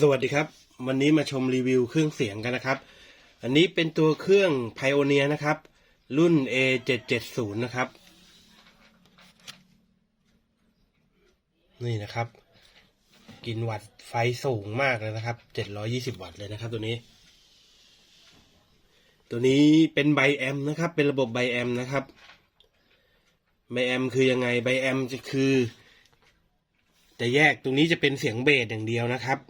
สวัสดีครับ วันนี้มาชมรีวิวเครื่องเสียงกันนะครับ อันนี้เป็นตัวเครื่อง Pioneer นะครับ รุ่น A770 นะครับ นี่นะครับ กินวัตต์ไฟสูงมากเลยนะครับ 720 วัตต์เลยนะครับตัวนี้ ตัวนี้เป็นไบแอมนะครับ เป็นระบบไบแอมนะครับไบแอมคือยังไงไบแอมจะคือจะแยกตรงนี้จะเป็นเสียงเบสอย่างเดียวนะครับ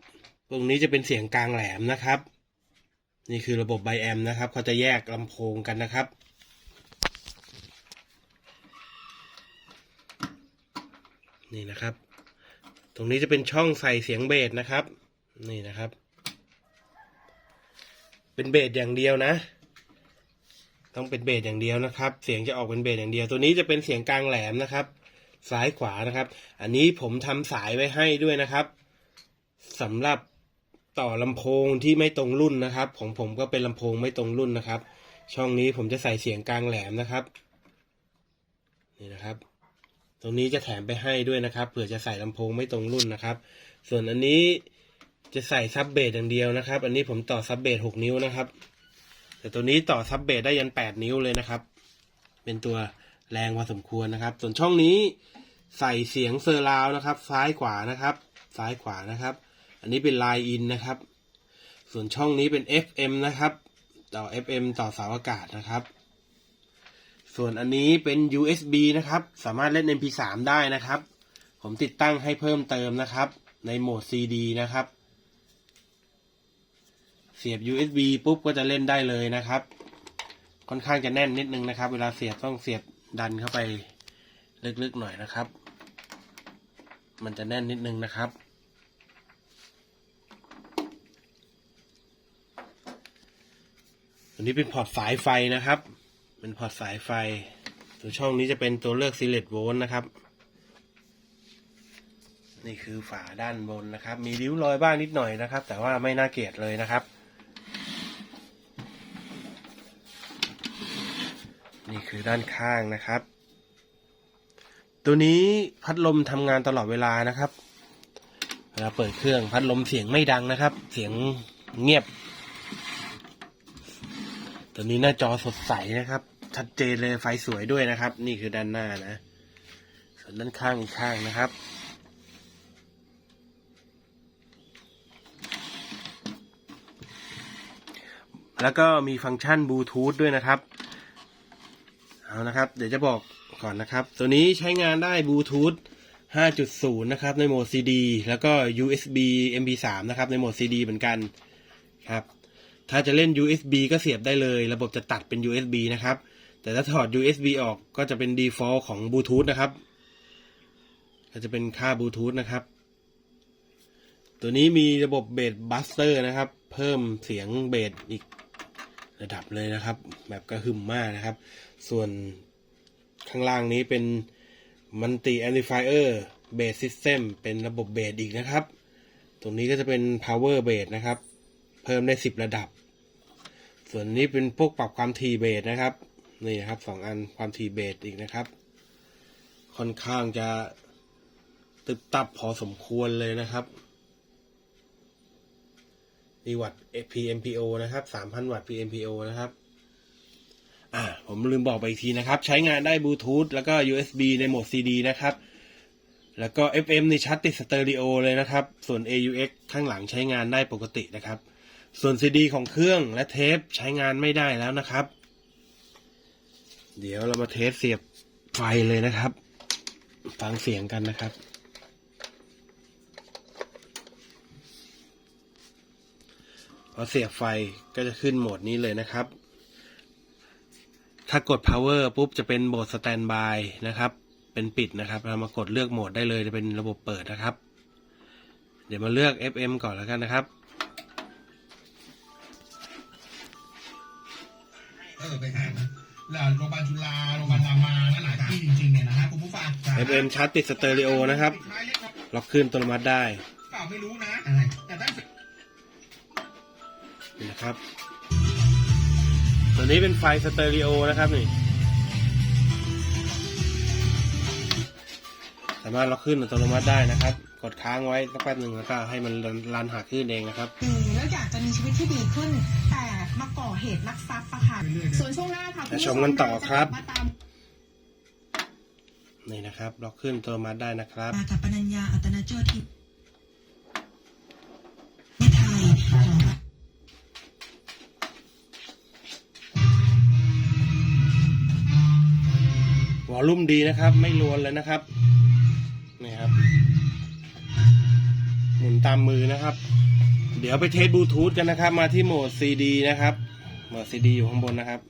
ตรงนี้จะเป็นเสียงกลางแหลมนะครับ นี่คือระบบไบแอมนะครับเขาจะแยกลำโพงกันนะครับนี่นะครับ ตรงนี้จะเป็นช่องใส่เสียงเบสนะครับ นี่นะครับ เป็นเบสอย่างเดียวนะ ต้องเป็นเบสอย่างเดียวนะครับ เสียงจะออกเป็นเบสอย่างเดียว ตัวนี้จะเป็นเสียงกลางแหลมนะครับ ซ้ายขวานะครับ อันนี้ผมทำสายไว้ให้ด้วยนะครับสำหรับ ต่อลำโพงที่ไม่ตรงรุ่นนะครับ ของผมก็เป็นลำโพงไม่ตรงรุ่นนะครับ ช่องนี้ผมจะใส่เสียงกลางแหลมนะครับ นี่นะครับ ตรงนี้จะแถมไปให้ด้วยนะครับเผื่อจะใส่ลำโพงไม่ตรงรุ่นนะครับ ส่วนอันนี้จะใส่ซับเบสอย่างเดียวนะครับ อันนี้ผมต่อซับเบสหกนิ้วนะครับ แต่ตัวนี้ต่อซับเบสได้ยันแปดนิ้วเลยนะครับ เป็นตัวแรงพอสมควรนะครับ ส่วนช่องนี้ใส่เสียงเซอร์ราวนะครับ ซ้ายขวานะครับ ซ้ายขวานะครับ อันนี้เป็นไลน์อินนะครับ ส่วนช่องนี้เป็น FM นะครับ ต่อ FM ต่อเสาอากาศนะครับ ส่วนอันนี้เป็น USB นะครับ สามารถเล่น MP3 ได้นะครับ ผมติดตั้งให้เพิ่มเติมนะครับ ในโหมด CD นะครับ เสียบ USB ปุ๊บก็จะเล่นได้เลยนะครับ ค่อนข้างจะแน่นนิดนึงนะครับ เวลาเสียบต้องเสียบดันเข้าไปลึกๆหน่อยนะครับ มันจะแน่นนิดนึงนะครับ ตัวนี้เป็นพอร์ตสายไฟนะครับ เป็นพอร์ตสายไฟ ตัวช่องนี้จะเป็นตัวเลือก select volt นะครับ นี่คือฝาด้านบนนะครับ มีริ้วรอยบ้างนิดหน่อยนะครับ แต่ว่าไม่น่าเกลียดเลยนะครับ นี่คือด้านข้างนะครับ ตัวนี้พัดลมทำงานตลอดเวลานะครับเวลาเปิดเครื่องพัดลมเสียงไม่ดังนะครับ เสียงเงียบ ตัวนี้หน้าจอสดใสนะครับ ชัดเจนเลยไฟสวยด้วยนะครับ นี่คือด้านหน้านะ ส่วนด้านข้างอีกข้างนะครับ แล้วก็มีฟังก์ชันบลูทูธด้วยนะครับ เอานะครับ เดี๋ยวจะบอกก่อนนะครับ ตัวนี้ใช้งานได้บลูทูธ5.0 นะครับ ในโหมด CD แล้วก็ USB MP3 นะครับ ในโหมด CD เหมือนกันครับ ถ้าจะเล่น USB ก็เสียบได้เลย ระบบจะตัดเป็น USB นะครับ แต่ถ้าถอด USB ออกก็จะเป็น default ของบลูทูธนะครับก็จะเป็นค่าบลูทูธนะครับ ตัวนี้มีระบบเบสบัสเตอร์นะครับ เพิ่มเสียงเบสอีกระดับเลยนะครับ แบบกระหึ่มมากนะครับ ส่วนข้างล่างนี้เป็นมันติแอมพลิฟายเออร์เบสซิสเต็มเป็นระบบเบสอีกนะครับ ตรงนี้ก็จะเป็น power bass นะครับ เพิ่มได้สิบระดับ ส่วนนี้เป็นพวกปรับความถี่เบสนะครับ นี่นะครับสองอันความถี่เบสอีกนะครับ ค่อนข้างจะตึบตับพอสมควรเลยนะครับนี่วัตต์ PMPO นะครับ3,000วัตต์ PMPO นะครับ อ่า ผมลืมบอกไปอีกทีนะครับ ใช้งานได้บลูทูธแล้วก็ USB ในโหมด CD นะครับ แล้วก็ FM ในชัดติดสเตอริโอเลยนะครับ ส่วน AUX ข้างหลังใช้งานได้ปกตินะครับ ส่วน CD ของเครื่องและเทปใช้งานไม่ได้แล้วนะครับ เดี๋ยวเรามาเทสเสียบไฟเลยนะครับ ฟังเสียงกันนะครับ พอเสียบไฟก็จะขึ้นโหมดนี้เลยนะครับ ถ้ากด power ปุ๊บจะเป็นโหมด standby นะครับ เป็นปิดนะครับ เรามากดเลือกโหมดได้เลยจะเป็นระบบเปิดนะครับ เดี๋ยวมาเลือก FM ก่อนแล้วกันนะครับ เออไปหานะแล้วโรงพยาบาลจุฬาโรงพยาบาลรามานั่นหลายที่จริงๆเนี่ยนะฮะคุณผู้ฟัง FM ชาร์จติดสเตอริโอนะครับ ล็อกขึ้นอัตโนมัติได้เปล่าไม่รู้นะแต่ถ้านี่นะครับ ตัวนี้เป็นไฟสเตอริโอนะครับนี่ สามารถล็อกขึ้นอัตโนมัติได้นะครับ กดค้างไว้สักแป๊บหนึ่งแล้วก็ให้มันรันหาขึ้นเองนะครับอืมแล้วอยากจะมีชีวิตที่ดีขึ้น แต่ มาก่อเหตุลักทรัพย์อะค่ะส่วนช่วงหน้าค่ะคุณผู้ชมกันต่อครับมาตามนี่นะครับล็อกขึ้นอัตัวมัดได้นะครับมากับปนัญญาอัตนาโจทิในไทยของวอลลุ่มดีนะครับ ไม่รวนเลยนะครับนี่ครับ หมุนตามมือนะครับ เดี๋ยวไปเทสบลูทูธกันนะครับ มาที่โหมด CD นะครับโหมด CD อยู่ข้างบนนะครับ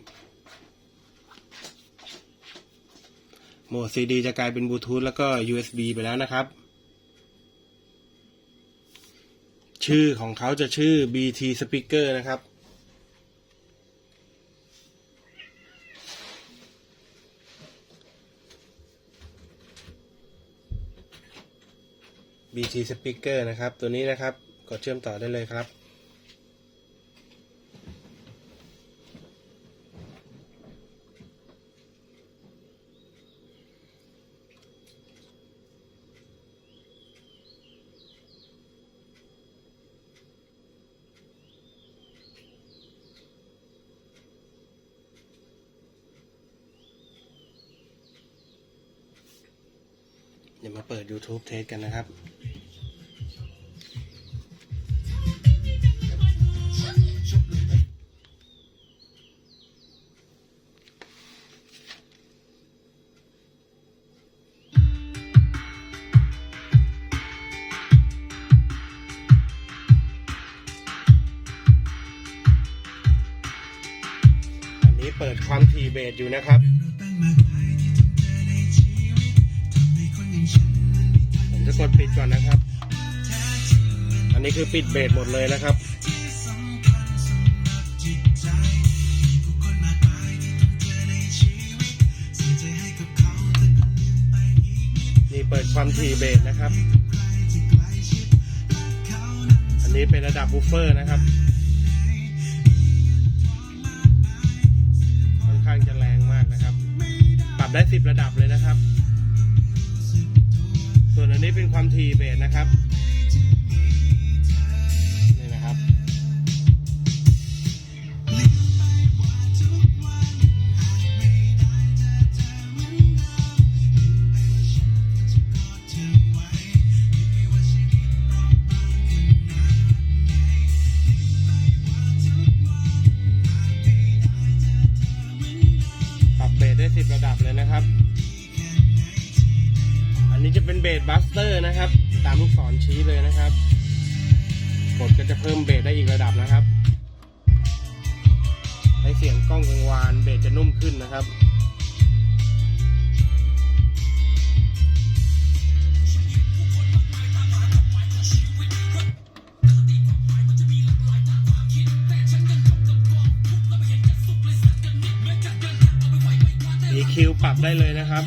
โหมด CD จะกลายเป็นบลูทูธแล้วก็ USB ไปแล้วนะครับ ชื่อของเขาจะชื่อ BT Speaker นะครับ BT Speaker นะครับ ตัวนี้นะครับ กดเชื่อมต่อได้เลยครับ เดี๋ยวมาเปิด YouTube เทสกันนะครับ ปิดความถี่เบสอยู่นะครับ ผมจะกดปิดก่อนนะครับ อันนี้คือปิดเบสหมดเลยนะครับนี่เปิดความถี่เบสนะครับ อันนี้เป็นระดับบูฟเฟอร์นะครับ ได้สิบระดับเลยนะครับ ส่วนอันนี้เป็นความถี่เบสนะครับ จะเป็นเบสบัสเตอร์นะครับ ตามลูกศรชี้เลยนะครับ กดก็จะเพิ่มเบสได้อีกระดับนะครับให้เสียงกล้องกังวานเบสจะนุ่มขึ้นนะครับ EQ ปรับได้เลยนะครับ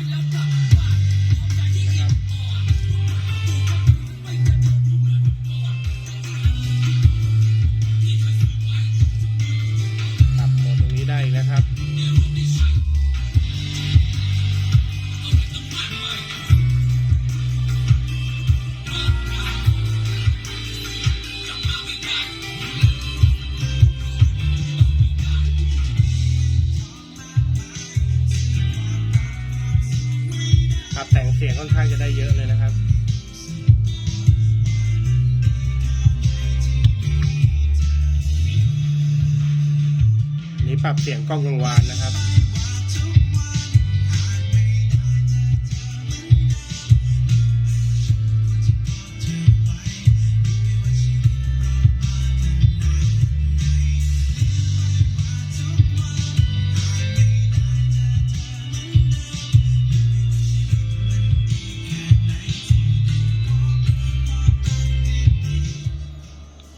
เสียงกล้องกังวานนะครับ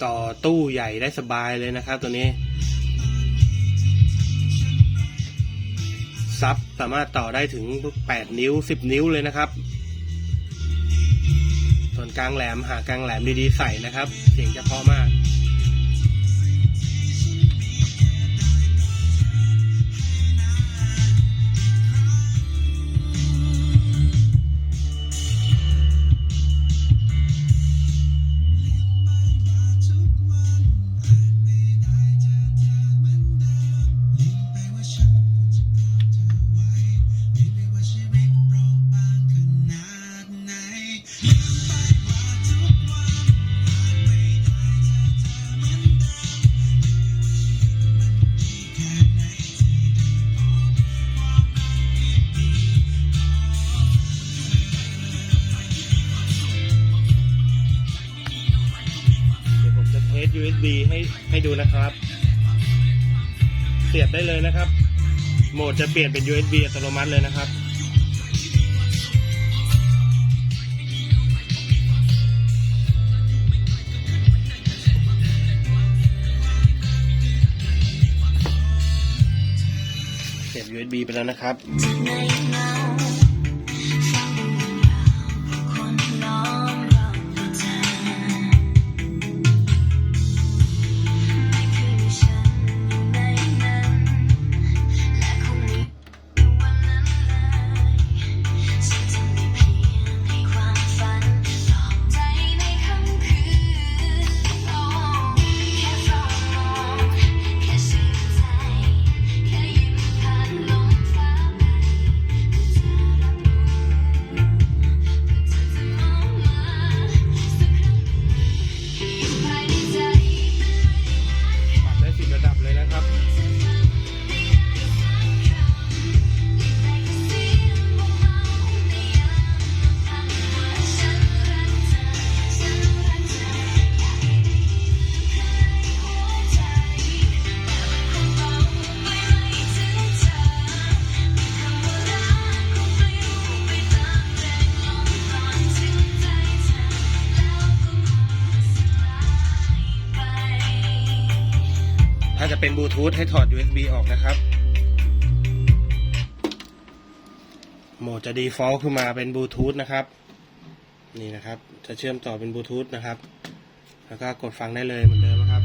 ต่อตู้ใหญ่ได้สบายเลยนะครับตัวนี้ ซับสามารถต่อได้ถึง 8 นิ้ว 10 นิ้วเลยนะครับ ส่วนกลางแหลมหากลางแหลมดีๆใส่นะครับ เสียงจะเพราะมาก USB ให้ให้ดูนะครับ เสียบได้เลยนะครับ โหมดจะเปลี่ยนเป็น USB อัตโนมัติเลยนะครับ เสียบ USB ไปแล้วนะครับ เป็นบลูทูธให้ถอด USB ออกนะครับ โหมดจะ default ขึ้นมาเป็นบลูทูธนะครับ นี่นะครับ จะเชื่อมต่อเป็นบลูทูธนะครับ แล้วก็กดฟังได้เลยเหมือนเดิมนะครับ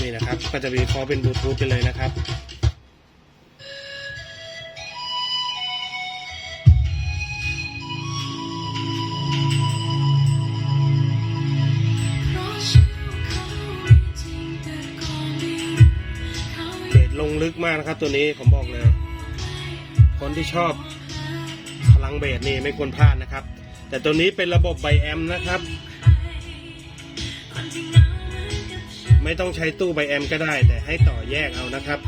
นี่นะครับ ก็จะ default เป็นบลูทูธไปเลยนะครับ มากนะครับ ตัวนี้ผมบอกเลย คนที่ชอบพลังเบสนี่ไม่ควรพลาดนะครับ แต่ตัวนี้เป็นระบบไบแอมนะครับ ไม่ต้องใช้ตู้ไบแอมก็ได้ แต่ให้ต่อแยกเอานะครับ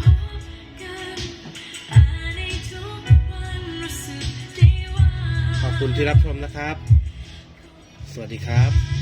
ขอบคุณที่รับชมนะครับ สวัสดีครับ